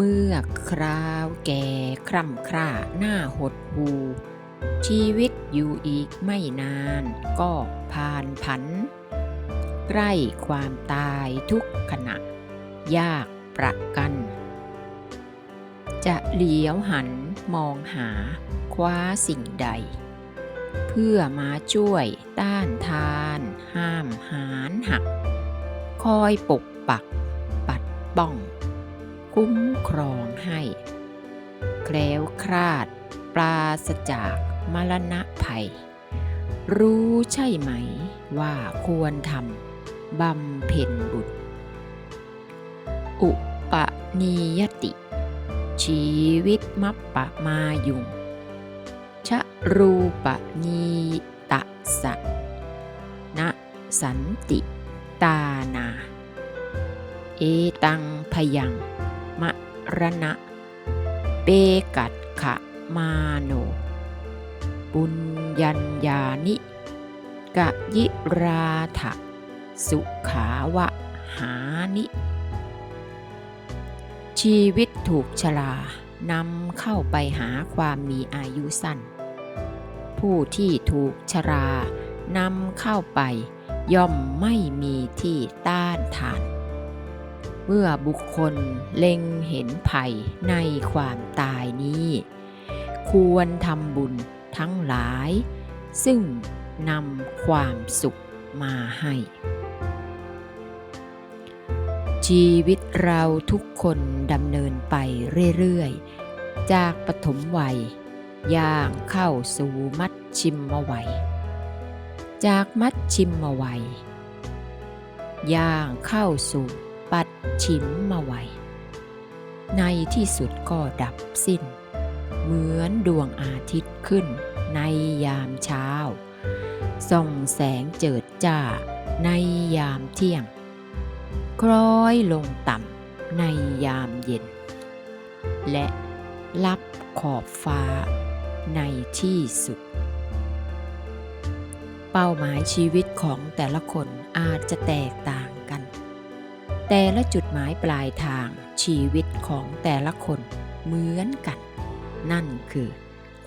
เมื่อคราวแก่คร่ำคร่าหน้าหดหูชีวิตอยู่อีกไม่นานก็ผ่านผัน ใกล้ความตายทุกขณะ ยากประกัน จะเหลียวหันมองหาคว้าสิ่งใด เพื่อมาช่วยต้านทาน ห้ามหานหัก คอยปกปัก ปัดป้อง คุ้มครองให้ แคล้วคลาดปราศจากมรณะภัย รู้ใช่ไหมว่าควรทำบำเพ็ญบุญอุปนิยติ ชีวิตมัปปะมายุง ชะรูปนีตะสะนะสันติตานา เอตังพยัง มะระณะ เปกัดขะมาโนปุญญัญญานิ กะยิราถะสุขาวะหานิ ชีวิตถูกชรานำเข้าไปหาความมีอายุสั้น ผู้ที่ถูกชรานำเข้าไปย่อมไม่มีที่ต้านทาน เมื่อบุคคลเล็งเห็นภัยในความตายนี้ ควรทำบุญทั้งหลาย ซึ่งนำความสุขมาให้ ชีวิตเราทุกคนดำเนินไปเรื่อยๆ จากปฐมวัย ย่างเข้าสู่มัดชิมมาวัย จากมัดชิมมาวัย ย่างเข้าสู่ ปัดชิมมาวัยในที่สุดก็ดับสิ้น เหมือนดวงอาทิตย์ขึ้นในยามเช้า ส่องแสงเจิดจ้าในยามเที่ยง คล้อยลงต่ำในยามเย็น และลับขอบฟ้าในที่สุด เป้าหมายชีวิตของแต่ละคนอาจจะแตกต่างกัน แต่ละจุดหมายปลายทางชีวิตของแต่ละคนเหมือนกัน นั่นคือ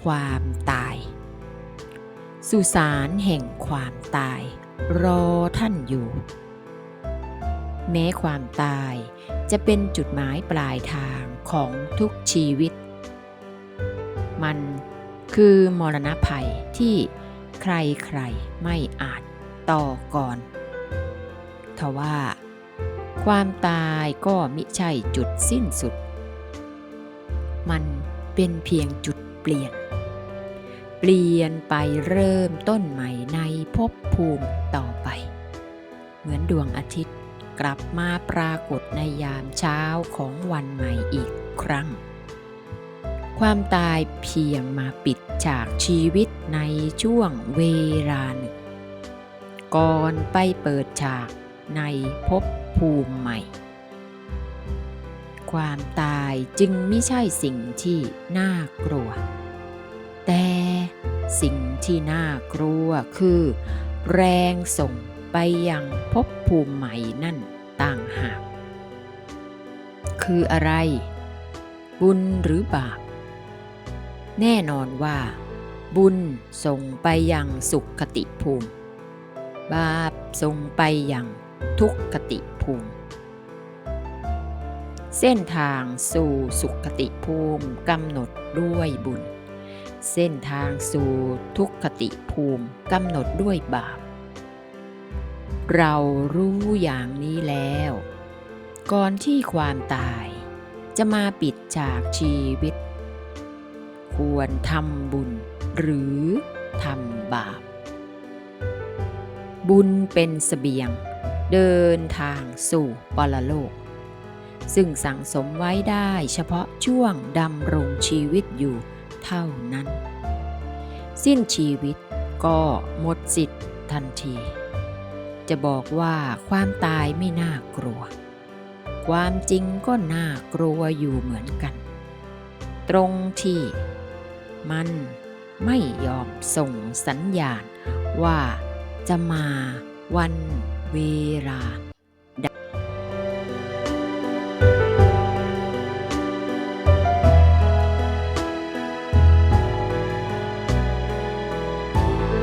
ความตาย สุสานแห่งความตาย รอท่านอยู่ แม้ความตายจะเป็นจุดหมายปลายทางของทุกชีวิต มันคือมรณะภัยที่ใครๆไม่อาจต่อก่อนทว่า ความตายก็มิใช่จุดสิ้นสุด มันเป็นเพียงจุดเปลี่ยน เปลี่ยนไปเริ่มต้นใหม่ในภพภูมิต่อไป เหมือนดวงอาทิตย์กลับมาปรากฏในยามเช้าของวันใหม่อีกครั้ง ความตายเพียงมาปิดฉากชีวิตในช่วงเวลาหนึ่งก่อนไปเปิดฉาก ในภพภูมิใหม่ ความตายจึงไม่ใช่สิ่งที่น่ากลัว แต่สิ่งที่น่ากลัวคือ แรงส่งไปยังภพภูมิใหม่นั่นต่างหาก คืออะไร บุญหรือบาป แน่นอนว่า บุญส่งไปยังสุขติภูมิ บาปส่งไปยัง ทุกขติภูมิ เส้นทางสู่สุขติภูมิกำหนดด้วยบุญ เส้นทางสู่ทุกขติภูมิกำหนดด้วยบาป เรารู้อย่างนี้แล้ว ก่อนที่ความตายจะมาปิดฉากชีวิต ควรทำบุญหรือทำบาป บุญเป็นเสบียง เดินทางสู่ปรโลก ซึ่งสั่งสมไว้ได้เฉพาะช่วงดำรงชีวิตอยู่เท่านั้น สิ้นชีวิตก็หมดสิทธิ์ทันที จะบอกว่าความตายไม่น่ากลัว ความจริงก็น่ากลัวอยู่เหมือนกัน ตรงที่มันไม่ยอมส่งสัญญาณว่าจะมาวัน วีรา